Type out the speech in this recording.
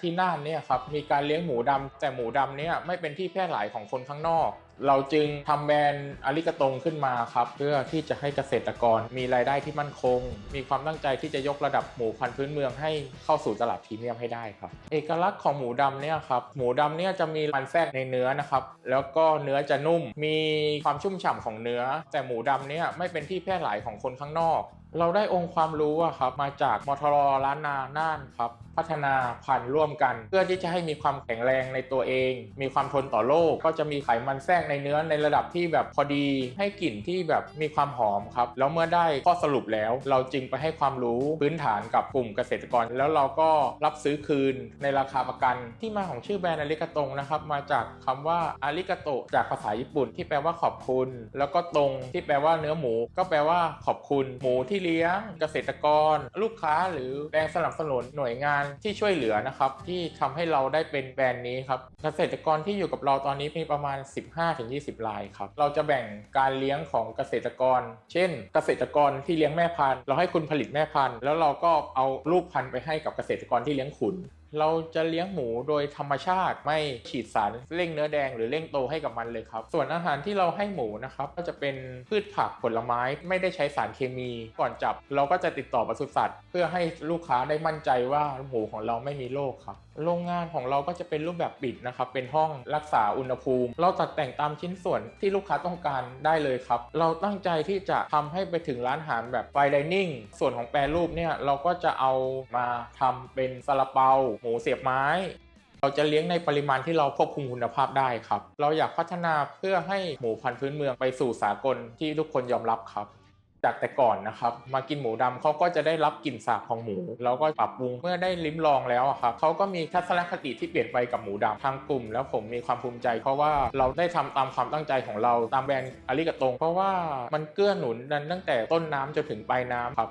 ที่น่านเนี่ยครับมีการเลี้ยงหมูดำแต่หมูดำเนี่ยไม่เป็นที่แพร่หลายของคนข้างนอก เราจึงทำแบรนด์อาริกาตงขึ้นมาครับเพื่อที่จะให้เกษตรกรมีรายได้ที่มั่นคง มีความตั้งใจที่จะยกระดับหมูพันธุ์พื้นเมืองให้เข้าสู่ตลาดพรีเมียมให้ได้ครับ เอกลักษณ์ของหมูดำเนี่ยครับหมูดำเนี่ยจะมีมันแทรกในเนื้อนะครับแล้วก็เนื้อจะนุ่ม มีความชุ่มฉ่ำของเนื้อ แต่หมูดำเนี่ยไม่เป็นที่แพร่หลายของคนข้างนอก เราได้องค์ความรู้อะครับมาจากมทรล้านนาน่านครับพัฒนาพันธุ์ร่วมกัน เพื่อที่จะให้มีความแข็งแรงในตัวเอง มีความทนต่อโรคก็จะมีไขมันแทรกในเนื้อในระดับที่แบบพอดีให้กลิ่นที่แบบมีความหอมครับ แล้วเมื่อได้ข้อสรุปแล้ว เราจึงไปให้ความรู้พื้นฐานกับกลุ่มเกษตรกร แล้วเราก็รับซื้อคืนในราคาประกันที่มาของชื่อแบรนด์อาริกาตงนะครับมาจากคำว่าอาริกาโตจากภาษาญี่ปุ่น ที่แปลว่าขอบคุณ แล้วก็ตรงที่แปลว่าเนื้อหมู ก็แปลว่าขอบคุณ หมูที่เลี้ยงเกษตรกร ลูกค้าหรือแรงสนับสนุนหน่วยงานที่ช่วยเหลือนะครับที่ทำให้เราได้เป็นแบรนด์นี้ครับเกษตรกรที่อยู่กับเราตอนนี้มีประมาณ15-20รายครับ เราจะแบ่งการเลี้ยงของเกษตรกร เช่น เกษตรกรที่เลี้ยงแม่พันธุ์ เราให้คุณผลิตแม่พันธุ์ แล้วเราก็เอาลูกพันธุ์ไปให้กับเกษตรกรที่เลี้ยงขุนเราจะเลี้ยงหมูโดยธรรมชาติไม่ฉีดสารเร่งเนื้อแดงหรือเร่งโตให้กับมันเลยครับ ส่วนอาหารที่เราให้หมูนะครับก็จะเป็นพืชผักผลไม้ไม่ได้ใช้สารเคมี ก่อนจับเราก็จะติดต่อปศุสัตว์ เพื่อให้ลูกค้าได้มั่นใจว่าหมูของเราไม่มีโรคครับโรงงานของเราก็จะเป็นรูปแบบปิดนะครับ เป็นห้องรักษาอุณหภูมิ เราตัดแต่งตามชิ้นส่วนที่ลูกค้าต้องการได้เลยครับ เราตั้งใจที่จะทำให้ไปถึงร้านอาหารแบบไฟดิเนิ่งส่วนของแปรรูปเนี่ยเราก็จะเอามาทำเป็นซาลาเปาหมูเสียบไม้ เราจะเลี้ยงในปริมาณที่เราควบคุมคุณภาพได้ครับ เราอยากพัฒนาเพื่อให้หมูพันธุ์พื้นเมืองไปสู่สากลที่ทุกคนยอมรับครับจากแต่ก่อนนะครับ มากินหมูดำเขาก็จะได้รับกลิ่นสาบของหมูเราก็ปรับปรุงเมื่อได้ลิ้มลองแล้วครับเขาก็มีทัศนคติที่เปลี่ยนไปกับหมูดำทางกลุ่ม แล้วผมมีความภูมิใจ เพราะว่าเราได้ทำตามความตั้งใจของเราตามแบรนด์อาริกาตงเพราะว่ามันเกื้อหนุนกันตั้งแต่ต้นน้ำจนถึงปลายน้ำครับ